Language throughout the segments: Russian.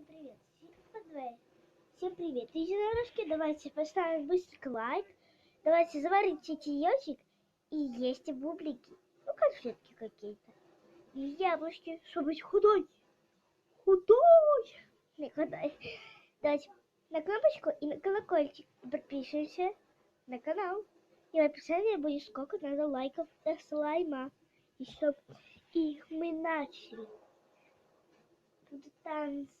Всем привет. Всем привет. Единорожки, давайте поставим быстренько лайк. Давайте заварите чаечек и есть бублики. Ну, конфетки какие-то. И яблочки, чтобы быть худой. Худой. Не худой. Давайте на кнопочку и на колокольчик. Подпишемся на канал. И в описании будет сколько надо лайков до слайма. И чтоб и мы начали. Тут танцы.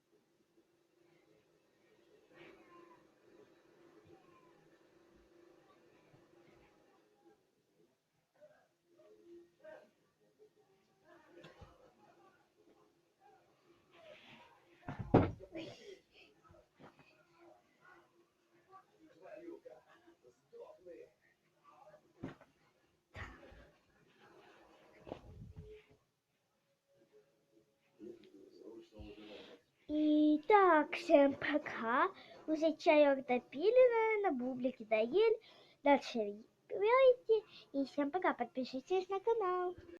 танцу. Итак, всем пока. Уже чаек допили, наверное, бублики доели. Дальше пейте. И всем пока. Подпишитесь на канал.